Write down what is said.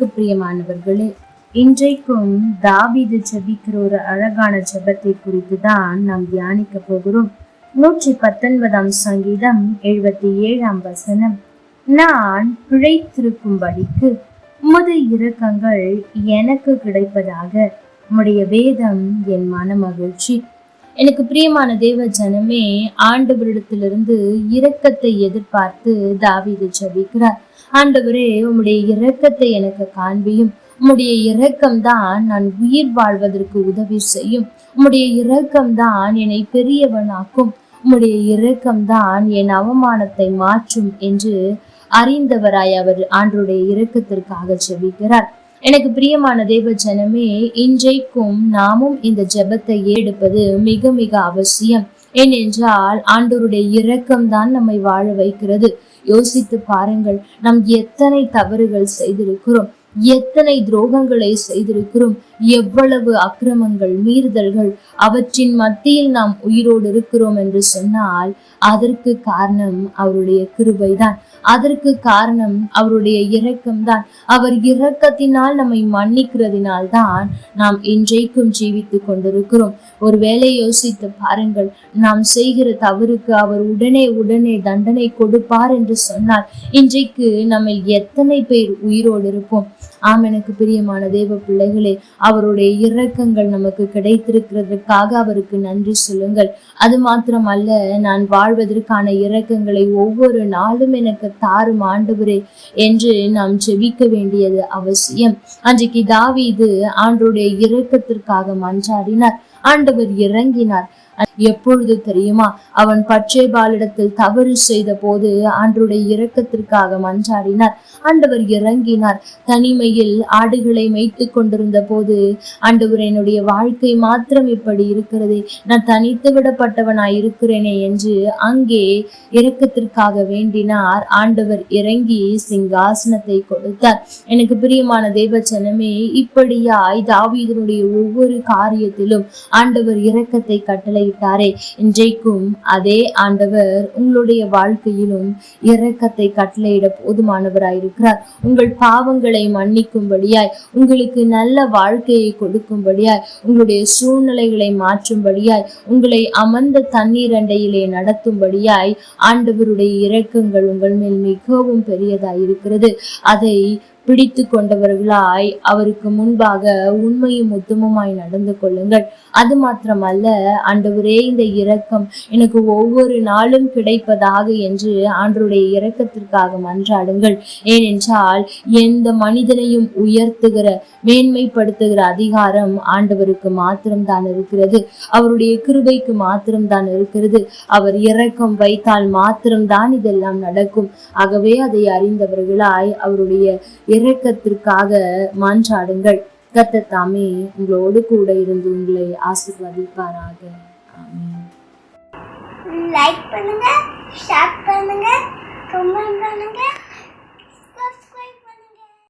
கிறிஸ்துவுக்கு பிரியமானவர்களே இன்றைக்கும் தாவிது ஜபிக்கிற ஒரு அழகான ஜபத்தை குறித்து தான் நாம் தியானிக்க போகிறோம். நூற்றி பத்தொன்பதாம் சங்கீதம் எழுபத்தி ஏழாம் வசனம். நான் பிழைத்திருக்கும்படிக்கு உமது இரக்கங்கள் எனக்கு கிடைப்பதாக. உம்முடைய வேதம் என் மன மகிழ்ச்சி எனக்கு பிரியமான தேவ ஜனமே ஆண்டவரிடத்திலிருந்து இரக்கத்தை எதிர்பார்த்து தாவிது ஜபிக்கிறார். ஆண்டவரே உம்முடைய இரக்கத்தை எனக்கு காண்பியும். உம்முடைய இரக்கம்தான் நான் உயிர் வாழ்வதற்கு உதவி செய்யும். உம்முடைய இரக்கம்தான் என்னை பெரியவனாக்கும். உம்முடைய இரக்கம்தான் என் அவமானத்தை மாற்றும் என்று அறிந்தவராய் அவர் ஆண்டருடைய இரக்கத்திற்காக செவிக்கிறார் எனக்கு பிரியமான தேவ ஜனமே இன்றைக்கும் நாமும் இந்த ஜெபத்தை எடுப்பது மிக மிக அவசியம். ஏனென்றால் ஆண்டோருடைய இரக்கம்தான் நம்மை வாழ வைக்கிறது. யோசித்து பாருங்கள் நாம் எத்தனை தவறுகள் செய்திருக்கிறோம். எத்தனை துரோகங்களை செய்திருக்கிறோம். எவ்வளவு அக்கிரமங்கள் மீறுதல்கள் அவற்றின் மத்தியில் நாம் உயிரோடு இருக்கிறோம் என்று சொன்னால் அதற்கு காரணம் அவருடைய கிருபைதான். அதற்கு காரணம் அவருடைய இரக்கம்தான். அவர் இரக்கத்தினால் நம்மை மன்னிக்கிறதினால் தான் நாம் இன்றைக்கும் ஜீவித்துக் கொண்டிருக்கிறோம். ஒருவேளை யோசித்து பாருங்கள் நாம் செய்கிற தவறுக்கு அவர் உடனே உடனே தண்டனை கொடுப்பார் என்று சொன்னால் இன்றைக்கு நம்ம எத்தனை பேர் உயிரோடு இருப்போம். ஆம் எனக்கு பிரியமான தேவ பிள்ளைகளே அவருடைய இரக்கங்கள் நமக்கு கிடைத்திருக்கிறதுக்காக அவருக்கு நன்றி சொல்லுங்கள். அது மாத்திரமல்ல நான் வாழ்வதற்கான இரக்கங்களை ஒவ்வொரு நாளும் எனக்கு தாரும் ஆண்டவரே என்று நாம் செவிக்க வேண்டியது அவசியம். அன்றைக்கு இது ஆண்டவருடைய இரக்கத்திற்காக மன்றாடினார். ஆண்டவர் இறங்கினார். எப்பொழுது தெரியுமா? அவன் பச்சைபாலிடத்தில் தவறு செய்த போது அன்றுடைய இரக்கத்திற்காக மன்றாடினார். ஆண்டவர் இறங்கினார். தனிமையில் ஆடுகளை மேய்த்து கொண்டிருந்த போது ஆண்டவர் என்னுடைய வாழ்க்கை மாத்திரம் இப்படி இருக்கிறது. நான் தனித்து விடப்பட்டவனாய் இருக்கிறேனே என்று அங்கே இரக்கத்திற்காக வேண்டினார். ஆண்டவர் இறங்கி சிங்காசனத்தை கொடுத்தார். எனக்கு பிரியமான தேவச்சனமே இப்படியாய் தாவீதனுடைய ஒவ்வொரு காரியத்திலும் ஆண்டவர் இரக்கத்தை கட்டளை கட்டளையிட்டாரே இன்றைக்கும் அதே ஆண்டவர் உங்களுடைய வாழ்க்கையிலும் இரக்கத்தை கட்டளையிட போதுமானவராயிருக்கிறார். உங்கள் பாவங்களை மன்னிக்கும்படியாய் உங்களுக்கு நல்ல வாழ்க்கையை கொடுக்கும்படியாய் உங்களுடைய சூழ்நிலைகளை மாற்றும்படியாய் உங்களை அமர்ந்த தண்ணீர் அண்டையிலே நடத்தும்படியாய் ஆண்டவருடைய இரக்கங்கள் உங்கள் மேல் மிகவும் பெரியதாயிருக்கிறது. அதை பிடித்து கொண்டவர்களாய் அவருக்கு முன்பாக உண்மையும் உத்தமமாய் நடந்து கொள்ளுங்கள். அது மாத்திரமல்ல ஆண்டவரே இந்த இரக்கம் எனக்கு ஒவ்வொரு நாளும் கிடைப்பதாக என்று ஆண்டருடைய இரக்கத்திற்காக மன்றாடுங்கள். ஏனென்றால் எந்த மனிதனையும் உயர்த்துகிற மேன்மைப்படுத்துகிற அதிகாரம் ஆண்டவருக்கு மாத்திரம்தான் இருக்கிறது. அவருடைய கிருபைக்கு மாத்திரம்தான் இருக்கிறது. அவர் இரக்கம் வைத்தால் மாத்திரம்தான் இதெல்லாம் நடக்கும். ஆகவே அதை அறிந்தவர்களாய் அவருடைய இறக்கத்திற்காக மான்றாடுங்கள். கர்த்தர் தாமே உங்களோடு கூட இருந்து உங்களை ஆசிர்வதிப்பாராக. ஆமென். லைக் பண்ணுங்க ஷேர் பண்ணுங்க கமெண்ட் பண்ணுங்க.